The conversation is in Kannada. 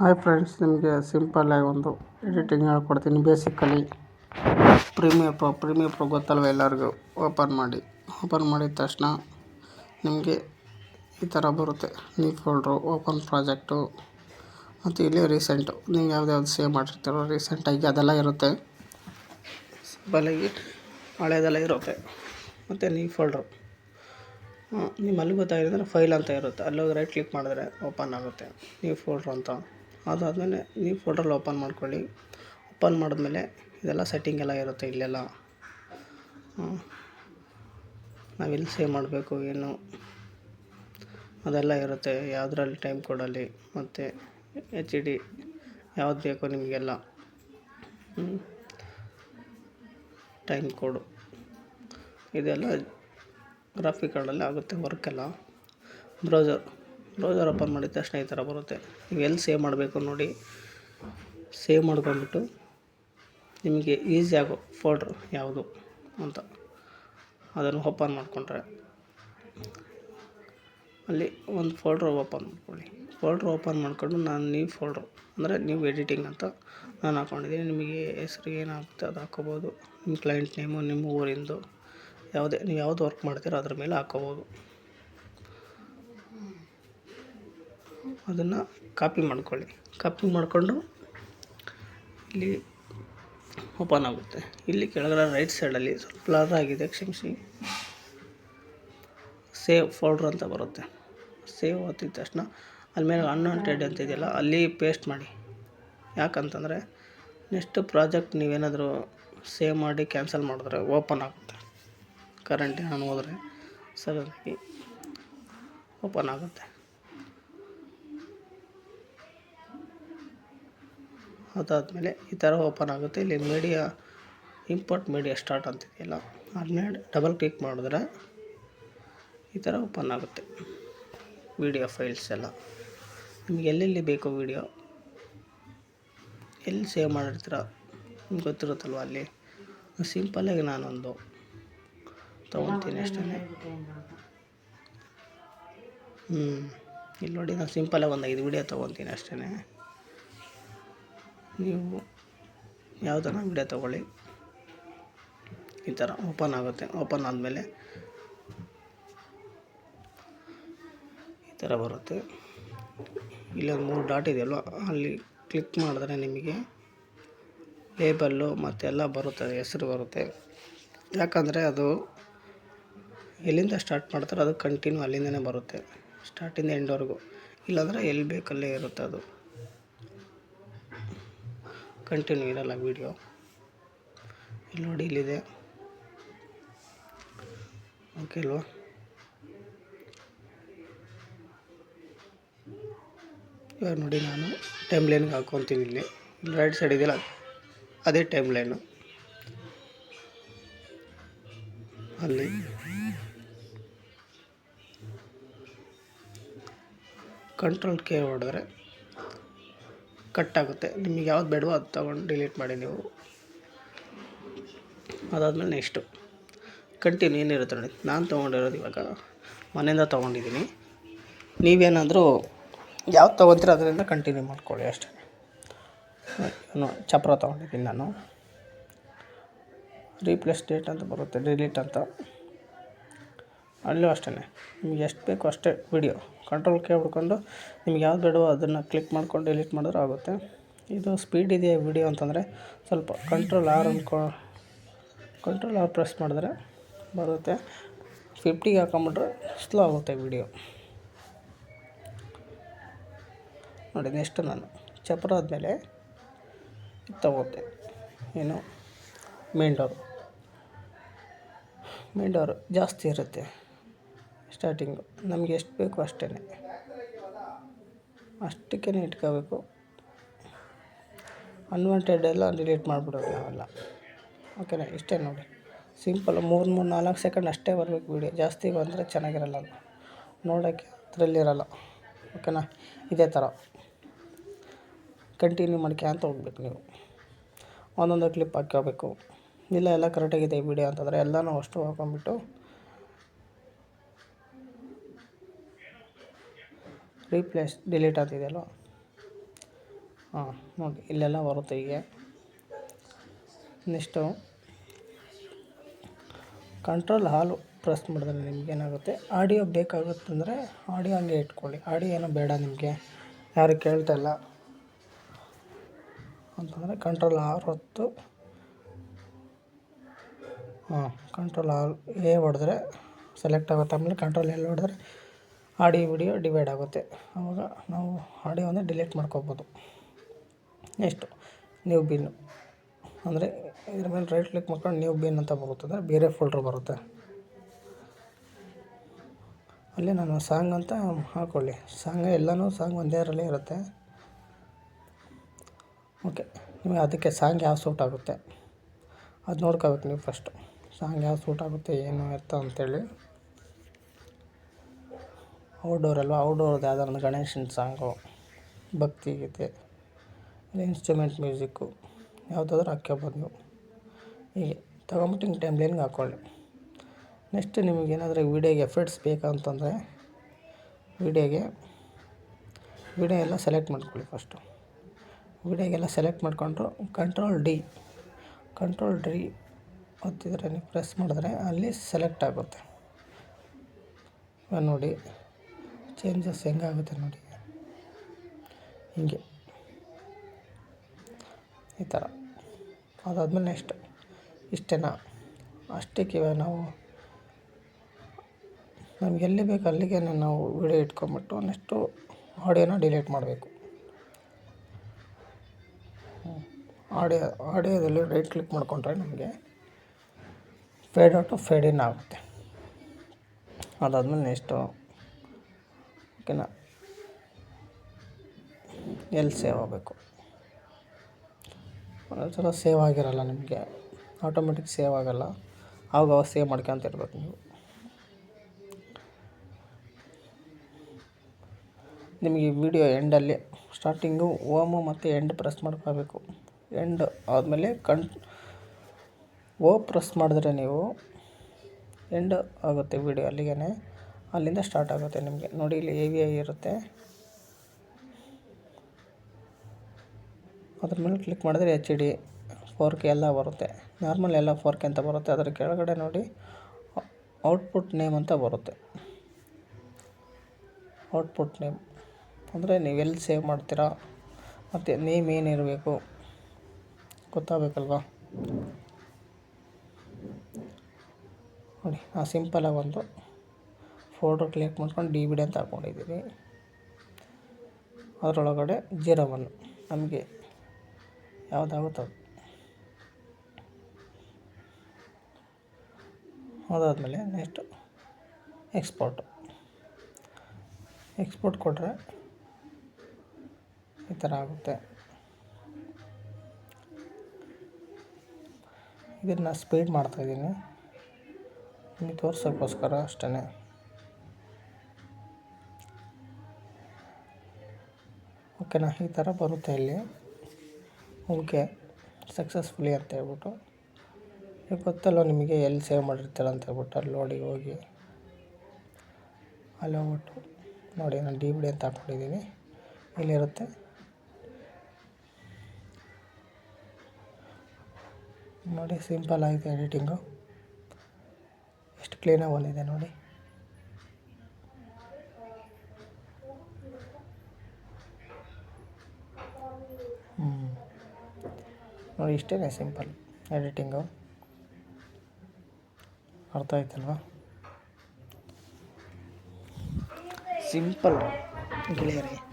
ಹಾಯ್ ಫ್ರೆಂಡ್ಸ್ ನಿಮಗೆ ಸಿಂಪಲ್ಲಾಗಿ ಒಂದು ಎಡಿಟಿಂಗ್ ಹೇಳ್ಕೊಡ್ತೀನಿ. Basically premiere pro premiere pro ಗೊತ್ತಲ್ವ ಎಲ್ಲರಿಗೂ? ಓಪನ್ ಮಾಡಿ. ಓಪನ್ ಮಾಡಿದ ತಕ್ಷಣ ನಿಮಗೆ ಈ ಥರ ಬರುತ್ತೆ. ನ್ಯೂ ಫೋಲ್ಡ್ರು ಓಪನ್ ಪ್ರಾಜೆಕ್ಟು ಮತ್ತು ಇಲ್ಲಿ ರೀಸೆಂಟು ನೀವು ಯಾವ್ದು ಸೇವ್ ಮಾಡಿರ್ತೀರೋ ರೀಸೆಂಟಾಗಿ ಅದೆಲ್ಲ ಇರುತ್ತೆ. ಸಿಂಪಲ್ಲಾಗಿ ಹಳೆಯದೆಲ್ಲ ಇರುತ್ತೆ. ಮತ್ತು ನೀ ಫೋಲ್ಡ್ರು ನಿಮ್ಮಲ್ಲಿ ಗೊತ್ತಾಗಿದ್ರೆ ಫೈಲ್ ಅಂತ ಇರುತ್ತೆ. ಅಲ್ಲೋಗಿ ರೈಟ್ ಕ್ಲಿಕ್ ಮಾಡಿದ್ರೆ ಓಪನ್ ಆಗುತ್ತೆ. ನೀವು ಫೋಲ್ಡ್ರು ಅಂತ. ಅದಾದಮೇಲೆ ನೀವು ಫೋಲ್ಡ್ರಲ್ಲಿ ಓಪನ್ ಮಾಡ್ಕೊಳ್ಳಿ. ಓಪನ್ ಮಾಡಿದ್ಮೇಲೆ ಇದೆಲ್ಲ ಸೆಟ್ಟಿಂಗ್ ಎಲ್ಲ ಇರುತ್ತೆ ಇಲ್ಲೆಲ್ಲ. ನಾವೆಲ್ಲಿ ಸೇವ್ ಮಾಡಬೇಕು, ಏನು? ಅದೆಲ್ಲ ಇರುತ್ತೆ ಯಾವುದ್ರಲ್ಲಿ ಟೈಮ್ ಕೊಡಲಿ, ಮತ್ತು ಎಚ್ ಡಿ ಯಾವ್ದು ಬೇಕು ನಿಮಗೆಲ್ಲ. ಟೈಮ್ ಕೊಡು. ಇದೆಲ್ಲ ಗ್ರಾಫಿಕ್ ಕಾರ್ಡಲ್ಲಿ ಆಗುತ್ತೆ ವರ್ಕೆಲ್ಲ ಬ್ರೌಸರ್. ಬ್ರೌಸರ್ ಓಪನ್ ಮಾಡಿದ ತಕ್ಷಣ ಈ ಥರ ಬರುತ್ತೆ. ನೀವು ಎಲ್ಲಿ ಸೇವ್ ಮಾಡಬೇಕು ನೋಡಿ. ಸೇವ್ ಮಾಡ್ಕೊಂಡ್ಬಿಟ್ಟು ನಿಮಗೆ ಈಸಿ ಆಗೋ ಫೋಲ್ಡ್ರ್ ಯಾವುದು ಅಂತ ಅದನ್ನು ಓಪನ್ ಮಾಡಿಕೊಂಡ್ರೆ. ಅಲ್ಲಿ ಒಂದು ಫೋಲ್ಡ್ರ್ ಓಪನ್ ಮಾಡ್ಕೊಳ್ಳಿ. ಫೋಲ್ಡ್ರ್ ಓಪನ್ ಮಾಡಿಕೊಂಡು ನಾನು ನ್ಯೂ ಫೋಲ್ಡ್ರ್ ಅಂದರೆ ನ್ಯೂ ಎಡಿಟಿಂಗ್ ಅಂತ ನಾನು ಹಾಕ್ಕೊಂಡಿದ್ದೀನಿ ನಿಮಗೆ ಹೆಸ್ರು ಏನಾಗುತ್ತೆ ಅದು ಹಾಕ್ಕೋಬೋದು ನಿಮ್ಮ ಕ್ಲೈಂಟ್ ನೇಮು ನಿಮ್ಮ ಊರಿಂದು, ಯಾವುದೇ, ನೀವು ಯಾವ್ದು ವರ್ಕ್ ಮಾಡ್ತೀರೋ ಅದ್ರ ಮೇಲೆ ಹಾಕ್ಕೋಬೋದು ಅದನ್ನು ಕಾಪಿ ಮಾಡ್ಕೊಳ್ಳಿ. ಕಾಪಿ ಮಾಡಿಕೊಂಡು ಇಲ್ಲಿ ಓಪನ್ ಆಗುತ್ತೆ. ಇಲ್ಲಿ ಕೆಳಗಡೆ ರೈಟ್ ಸೈಡಲ್ಲಿ ಸ್ವಲ್ಪ ಲಾರ್ ಆಗಿದೆ, ಕ್ಷಮಿಸಿ. ಸೇವ್ ಫೋಲ್ಡ್ರ್ ಅಂತ ಬರುತ್ತೆ. ಸೇವ್ ಒತ್ತಿದ ತಕ್ಷಣ ಅಲ್ಲಿ ಮೇಲೆ ಅನ್ವಾಂಟೆಡ್ ಅಂತ ಇದೆಯಲ್ಲ, ಅಲ್ಲಿ ಪೇಸ್ಟ್ ಮಾಡಿ. ಯಾಕಂತಂದರೆ ನೆಕ್ಸ್ಟ್ ಪ್ರಾಜೆಕ್ಟ್ ನೀವೇನಾದರೂ ಸೇವ್ ಮಾಡಿ ಕ್ಯಾನ್ಸಲ್ ಮಾಡಿದ್ರೆ ಓಪನ್ ಆಗುತ್ತೆ. ಕರೆಂಟ್ ಏನಾದ್ರು ಹೋದರೆ ಸಡನ್ನಾಗಿ ಓಪನ್ ಆಗುತ್ತೆ. ಅದಾದಮೇಲೆ ಈ ಥರ ಓಪನ್ ಆಗುತ್ತೆ. ಇಲ್ಲಿ ಮೀಡಿಯಾ ಇಂಪೋರ್ಟ್ ಮೀಡಿಯಾ ಸ್ಟಾರ್ಟ್ ಅಂತಿದೆಯಲ್ಲ ಅದನ್ನೇ ಡಬಲ್ ಕ್ಲಿಕ್ ಮಾಡಿದ್ರೆ ಈ ಥರ ಓಪನ್ ಆಗುತ್ತೆ. ವಿಡಿಯೋ ಫೈಲ್ಸ್ ಎಲ್ಲ. ನಿಮ್ಗೆ ಎಲ್ಲೆಲ್ಲಿ ಬೇಕು ವೀಡಿಯೋ ಎಲ್ಲಿ ಸೇವ್ ಮಾಡಿರ್ತೀರ ನಿಮ್ಗೆ ಗೊತ್ತಿರುತ್ತಲ್ವ ಅಲ್ಲಿ? ಸಿಂಪಲ್ಲಾಗಿ ನಾನೊಂದು ತೊಗೊತೀನಿ ಅಷ್ಟೇ. ಹ್ಞೂ ಇಲ್ಲಿ ನೋಡಿ, ನಾನು ಸಿಂಪಲ್ಲಾಗಿ ಒಂದು ಐದು ವೀಡಿಯೋ ತೊಗೊತೀನಿ ಅಷ್ಟೇ. ನೀವು ಯಾವುದನ್ನ ವಿಡಿಯೋ ತೊಗೊಳ್ಳಿ. ಈ ಥರ ಓಪನ್ ಆಗುತ್ತೆ. ಓಪನ್ ಆದಮೇಲೆ ಈ ಥರ ಬರುತ್ತೆ. ಇಲ್ಲೊಂದು ಮೂರು ಡಾಟ್ ಇದೆಯಲ್ವ ಅಲ್ಲಿ ಕ್ಲಿಕ್ ಮಾಡಿದ್ರೆ ನಿಮಗೆ ಲೇಬಲ್ಲು ಮತ್ತೆಲ್ಲ ಬರುತ್ತೆ, ಹೆಸರು ಬರುತ್ತೆ. ಯಾಕಂದರೆ ಅದು ಎಲ್ಲಿಂದ ಸ್ಟಾರ್ಟ್ ಮಾಡ್ತಾರೋ ಅದು ಕಂಟಿನ್ಯೂ ಅಲ್ಲಿಂದನೇ ಬರುತ್ತೆ. ಸ್ಟಾರ್ಟಿಂದ ಎಂಡ್ವರೆಗೂ. ಇಲ್ಲಾಂದರೆ ಎಲ್ಲಿ ಬೇಕಲ್ಲೇ ಇರುತ್ತೆ ಅದು. ಕಂಟಿನ್ಯೂ ಇರಲ್ಲ ವೀಡಿಯೋ ಇಲ್ಲಿ ನೋಡಿ, ಇಲ್ಲಿದೆ. ಓಕೆ ಅಲ್ವಾ? ಇವಾಗ ನೋಡಿ ನಾನು ಟೈಮ್ ಲೈನ್ಗೆ ಹಾಕ್ಕೊತೀನಿ ಇಲ್ಲಿ. ಇಲ್ಲಿ ರೈಟ್ ಸೈಡ್ ಇದೆಯಲ್ಲ, ಅದೇ ಟೈಮ್ ಲೈನು ಅಲ್ಲಿ. ಕಂಟ್ರೋಲ್ ಕೇರ್ ಹೊಡೆದ್ರೆ ಕಟ್ ಆಗುತ್ತೆ ನಿಮಗೆ ಯಾವ್ದು ಬೇಡವೋ ಅದು ತೊಗೊಂಡು ಡಿಲೀಟ್ ಮಾಡಿ ನೀವು. ಅದಾದಮೇಲೆ ನೆಕ್ಸ್ಟು ಕಂಟಿನ್ಯೂ ಏನಿರುತ್ತೆ ನೋಡಿ. ನಾನು ತೊಗೊಂಡಿರೋದು ಇವಾಗ ಮನೆಯಿಂದ ತೊಗೊಂಡಿದ್ದೀನಿ. ನೀವೇನಾದರೂ ಯಾವ್ದು ತೊಗೊತೀರ ಅದರಿಂದ ಕಂಟಿನ್ಯೂ ಮಾಡ್ಕೊಳ್ಳಿ ಅಷ್ಟೇ. ಚಪ್ರ ತೊಗೊಂಡಿದ್ದೀನಿ ನಾನು. ರೀಪ್ಲೇಸ್ ಡೇಟ್ ಅಂತ ಬರುತ್ತೆ. ಡಿಲೀಟ್ ಅಂತ. ಅಲ್ಲೂ ಅಷ್ಟೇ ನಿಮ್ಗೆ ಎಷ್ಟು ಬೇಕೋ ಅಷ್ಟೇ ವಿಡಿಯೋ. ಕಂಟ್ರೋಲ್ ಕೆ ನಿಮ್ಗೆ ಯಾವ್ದು ಬೇಡವೋ ಅದನ್ನು ಕ್ಲಿಕ್ ಮಾಡ್ಕೊಂಡು ಡಿಲೀಟ್ ಮಾಡಿದ್ರೆ ಆಗುತ್ತೆ. ಇದು ಸ್ಪೀಡ್ ಇದೆಯಾ ವಿಡಿಯೋ ಅಂತಂದರೆ ಸ್ವಲ್ಪ ಕಂಟ್ರೋಲ್ ಆರ್ ಅನ್ಕೊ ಕಂಟ್ರೋಲ್ ಆರ್ ಪ್ರೆಸ್ ಮಾಡಿದ್ರೆ ಬರುತ್ತೆ. ಫಿಫ್ಟಿಗೆ ಹಾಕೊಂಬಿಟ್ರೆ ಸ್ಲೋ ಆಗುತ್ತೆ ವಿಡಿಯೋ. ನೋಡಿ ನೆಕ್ಸ್ಟ್ ನಾನು ಚಪ್ರ ಆದಮೇಲೆ ತಗೋತೆ. ಏನು? ಮೇನ್ ಡೋರು ಡೋರು ಜಾಸ್ತಿ ಇರುತ್ತೆ. ಸ್ಟಾರ್ಟಿಂಗು. ನಮಗೆ ಎಷ್ಟು ಬೇಕು ಅಷ್ಟೇ ಅಷ್ಟಕ್ಕೇ ಇಟ್ಕೋಬೇಕು. ಅನ್ವಾಂಟೆಡ್ ಎಲ್ಲ ಡಿಲೀಟ್ ಮಾಡಿಬಿಡೋದು ನಾವೆಲ್ಲ. ಓಕೆನಾ ಇಷ್ಟೇ ನೋಡಿ. ಸಿಂಪಲ್ ಮೂರು ಮೂರು, ನಾಲ್ಕು ಸೆಕೆಂಡ್ ಅಷ್ಟೇ ಬರಬೇಕು ವೀಡಿಯೋ ಜಾಸ್ತಿ ಬಂದರೆ ಚೆನ್ನಾಗಿರಲ್ಲ ಅದು. ನೋಡೋಕ್ಕೆ ಅದರಲ್ಲಿರಲ್ಲ. ಓಕೆನಾ ಇದೇ ಥರ. ಕಂಟಿನ್ಯೂ ಮಾಡ್ಕ್ಯಾಂತ ಹೋಗ್ಬೇಕು ನೀವು. ಒಂದೊಂದು ಕ್ಲಿಪ್ ಹಾಕ್ಕೋಬೇಕು. ಇಲ್ಲ ಎಲ್ಲ ಕರೆಕ್ಟಾಗಿದೆ ವೀಡಿಯೋ ಅಂತಂದರೆ ಎಲ್ಲನೂ ಅಷ್ಟು ಹಾಕೊಂಡ್ಬಿಟ್ಟು ರೀಪ್ಲೇಸ್ ಡಿಲೀಟ್ ಆಗ್ತಿದೆಯಲ್ಲ? ಹಾಂ, ನೋಡಿ, ಇಲ್ಲೆಲ್ಲ ಬರುತ್ತೆ ಹೀಗೆ. ನೆಕ್ಸ್ಟು ಕಂಟ್ರೋಲ್ ಹಾಲು ಪ್ರೆಸ್ ಮಾಡಿದ್ರೆ ನಿಮ್ಗೆ ಏನಾಗುತ್ತೆ? ಆಡಿಯೋ ಬೇಕಾಗುತ್ತಂದರೆ ಆಡಿಯೋ ಹಂಗೆ ಇಟ್ಕೊಳ್ಳಿ. ಆಡಿಯೋ ಏನೋ ಬೇಡ ನಿಮಗೆ. ಯಾರು ಕೇಳ್ತಾ ಇಲ್ಲ. ಅಂತಂದರೆ ಕಂಟ್ರೋಲ್ ಆರ್ ಹೊತ್ತು, ಹಾಂ ಕಂಟ್ರೋಲ್ ಆಲ್ ಎ ಹೊಡೆದ್ರೆ ಸೆಲೆಕ್ಟ್ ಆಗುತ್ತೆ. ಆಮೇಲೆ ಕಂಟ್ರೋಲ್ ಎಲ್ಲಿ ಹೊಡೆದ್ರೆ ಆಡಿಯೋ ವಿಡಿಯೋ ಡಿವೈಡ್ ಆಗುತ್ತೆ. ಆವಾಗ ನಾವು ಆಡಿಯೋವನ್ನು ಡಿಲೀಟ್ ಮಾಡ್ಕೋಬೋದು. ನೆಕ್ಸ್ಟು ನ್ಯೂ ಬಿನ್ ಅಂದರೆ ಇದ್ರ ಮೇಲೆ ರೈಟ್ ಕ್ಲಿಕ್ ಮಾಡ್ಕೊಂಡು ನ್ಯೂ ಬಿನ್ ಅಂತ ಬರುತ್ತೆ. ಅಂದರೆ ಬೇರೆ ಫೋಲ್ಡ್ರ್ ಬರುತ್ತೆ. ಅಲ್ಲಿ ನಾನು ಸಾಂಗ್ ಅಂತ ಹಾಕ್ಕೊಳ್ಳಿ ಸಾಂಗ್ ಎಲ್ಲನೂ ಸಾಂಗ್ ಒಂದೇ ಅದರಲ್ಲೇ ಇರುತ್ತೆ. ಓಕೆ ನಿಮಗೆ ಅದಕ್ಕೆ ಸಾಂಗ್ ಯಾವ ಸೂಟ್ ಆಗುತ್ತೆ? ಅದು ನೋಡ್ಕೋಬೇಕು ನೀವು ಫಸ್ಟು ಸಾಂಗ್ ಯಾವ ಸೂಟ್ ಆಗುತ್ತೆ, ಏನು ಅಂತ ಅಂತೇಳಿ ಔಟ್ಡೋರ್ ಅಲ್ವಾ? ಔಟ್ಡೋರ್ದು ಯಾವ್ದಾರು ಒಂದು ಗಣೇಶನ ಸಾಂಗು, ಭಕ್ತಿ ಗೀತೆ, ಇಲ್ಲ ಇನ್ಸ್ಟ್ರೂಮೆಂಟ್ ಮ್ಯೂಸಿಕ್ಕು ಯಾವುದಾದ್ರೂ ಹಾಕ್ಕೋಬೋದು ನೀವು. ಹೀಗೆ ತೊಗೊಂಬಿಟ್ಟು ಹಿಂಗೆ ಟೈಮ್ಲೈನ್ಗೆ ಹಾಕ್ಕೊಳ್ಳಿ ನೆಕ್ಸ್ಟ್ ನಿಮಗೆ ಏನಾದರೂ ವೀಡಿಯೋಗೆ ಎಫೆಕ್ಟ್ಸ್ ಬೇಕಂತಂದರೆ ವೀಡಿಯೋಗೆ ವೀಡಿಯೋ ಎಲ್ಲ ಸೆಲೆಕ್ಟ್ ಮಾಡ್ಕೊಳ್ಳಿ ಫಸ್ಟು ವೀಡಿಯೋಗೆಲ್ಲ ಸೆಲೆಕ್ಟ್ ಮಾಡಿಕೊಂಡು ಕಂಟ್ರೋಲ್ ಡಿ ಕಂಟ್ರೋಲ್ ಡಿ ಒತ್ತಿದ್ರೆ ನೀವು ಪ್ರೆಸ್ ಮಾಡಿದ್ರೆ ಅಲ್ಲಿ ಸೆಲೆಕ್ಟ್ ಆಗುತ್ತೆ. ನೋಡಿ. ಚೇಂಜಸ್ ಹೆಂಗಾಗುತ್ತೆ ನೋಡಿ. ಹಿಂಗೆ. ಈ ಥರ. ಅದಾದಮೇಲೆ ನೆಕ್ಸ್ಟ್ ಇಷ್ಟೇನಾ? ಅಷ್ಟಕ್ಕೆ ನಾವು. ನಮ್ಗೆ ಎಲ್ಲಿ ಬೇಕು ಅಲ್ಲಿಗೆ ನಾವು ವಿಡಿಯೋ ಇಟ್ಕೊಂಬಿಟ್ಟು ನೆಕ್ಸ್ಟು ಆಡಿಯೋನ ಡಿಲೀಟ್ ಮಾಡಬೇಕು. ಆಡಿಯೋ ಆಡಿಯೋದಲ್ಲಿ ರೈಟ್ ಕ್ಲಿಕ್ ಮಾಡಿಕೊಂಡ್ರೆ ನಮಗೆ ಫೇಡ್ ಔಟು ಫೇಡ್ ಇನ್ ಆಗುತ್ತೆ. ಅದಾದಮೇಲೆ ನೆಕ್ಸ್ಟು ಓಕೆನಾ? ಎಲ್ಲಿ ಸೇವ್ ಆಗಬೇಕು? ಒಂದೊಂದು ಸಲ ಸೇವ್ ಆಗಿರಲ್ಲ ನಿಮಗೆ. ಆಟೋಮೆಟಿಕ್ ಸೇವ್ ಆಗೋಲ್ಲ. ಆವಾಗ ಅವಾಗ ಸೇವ್ ಮಾಡ್ಕೊಂತ ಇರ್ಬೇಕು ನೀವು. ನಿಮಗೆ ವಿಡಿಯೋ ಎಂಡಲ್ಲಿ ಸ್ಟಾರ್ಟಿಂಗು ಓಮು ಮತ್ತು ಎಂಡ್ ಪ್ರೆಸ್ ಮಾಡ್ಕೋಬೇಕು ಎಂಡ್ ಆದಮೇಲೆ ಕಣ್ ಓ ಪ್ರೆಸ್ ಮಾಡಿದ್ರೆ ನೀವು ಎಂಡ್ ಆಗುತ್ತೆ ವಿಡಿಯೋ ಅಲ್ಲಿಗೆ ಅಲ್ಲಿಂದ ಸ್ಟಾರ್ಟ್ ಆಗುತ್ತೆ ನಿಮಗೆ. ನೋಡಿ, ಇಲ್ಲಿ ಎ ವಿ ಐ ಇರುತ್ತೆ. ಅದ್ರ ಮೇಲೆ ಕ್ಲಿಕ್ ಮಾಡಿದ್ರೆ ಎಚ್ ಡಿ ಫೋರ್ ಕೆ ಎಲ್ಲ ಬರುತ್ತೆ. ನಾರ್ಮಲ್ ಎಲ್ಲ ಫೋರ್ ಕೆ ಅಂತ ಬರುತ್ತೆ. ಅದರ ಕೆಳಗಡೆ ನೋಡಿ ಔಟ್ಪುಟ್ ನೇಮ್ ಅಂತ ಬರುತ್ತೆ. ಔಟ್ಪುಟ್ ನೇಮ್ ಅಂದರೆ ಎಲ್ಲಿ ಸೇವ್ ಮಾಡ್ತೀರಾ? ಮತ್ತು ನೇಮ್ ಏನಿರಬೇಕು? ಗೊತ್ತಾಗಬೇಕಲ್ವಾ? ನೋಡಿ, ಆ ಸಿಂಪಲಾಗಿ ಒಂದು ಫೋಲ್ಡ್ರ್ ಕ್ಲಿಕ್ ಮಾಡ್ಕೊಂಡು ಡಿ ವಿ ಡಿ ಅಂತ ಹಾಕೊಂಡಿದ್ದೀವಿ. ಅದರೊಳಗಡೆ ಜೀರೋ ಒನ್ ನಮಗೆ ಯಾವುದಾಗುತ್ತೋ ಅದು. ಅದಾದಮೇಲೆ ನೆಕ್ಸ್ಟು ಎಕ್ಸ್ಪೋರ್ಟ್ ಎಕ್ಸ್ಪೋರ್ಟ್ ಕೊಟ್ಟರೆ ಈ ಥರ ಆಗುತ್ತೆ. ಇದನ್ನು ಸ್ಪೀಡ್ ಮಾಡ್ತಾಯಿದ್ದೀನಿ ನಿಮಗೆ ತೋರಿಸೋಕ್ಕೋಸ್ಕರ ಅಷ್ಟೇ ಓಕೆನಾ ಈ ಥರ ಬರುತ್ತೆ ಇಲ್ಲಿ. ಓಕೆ ಸಕ್ಸಸ್ಫುಲಿ ಅಂತ ಹೇಳ್ಬಿಟ್ಟು. ಈಗ ಗೊತ್ತಲ್ಲ ನಿಮಗೆ ಎಲ್ಲಿ ಸೇವ್ ಮಾಡಿರ್ತೀರ ಅಂತ ಹೇಳ್ಬಿಟ್ಟು, ಅಲ್ಲಿ ನೋಡಿ ಹೋಗಿ. ಅಲ್ಲಿ ಹೋಗ್ಬಿಟ್ಟು ನೋಡಿ, ನಾನು ಡಿ ಬಿ ಡಿ ಅಂತ ಹಾಕ್ಕೊಂಡಿದ್ದೀನಿ ಇಲ್ಲಿರುತ್ತೆ ನೋಡಿ ಸಿಂಪಲ್ ಆಗಿದೆ ಎಡಿಟಿಂಗು ಎಷ್ಟು ಕ್ಲೀನಾಗಿ ಬಂದಿದೆ ನೋಡಿ. ಇಷ್ಟೇ ಸಿಂಪಲ್ ಎಡಿಟಿಂಗು. ಅರ್ಥ ಆಯ್ತಲ್ವಾ? ಸಿಂಪಲ್ ಗೆಳೆಯರೇ.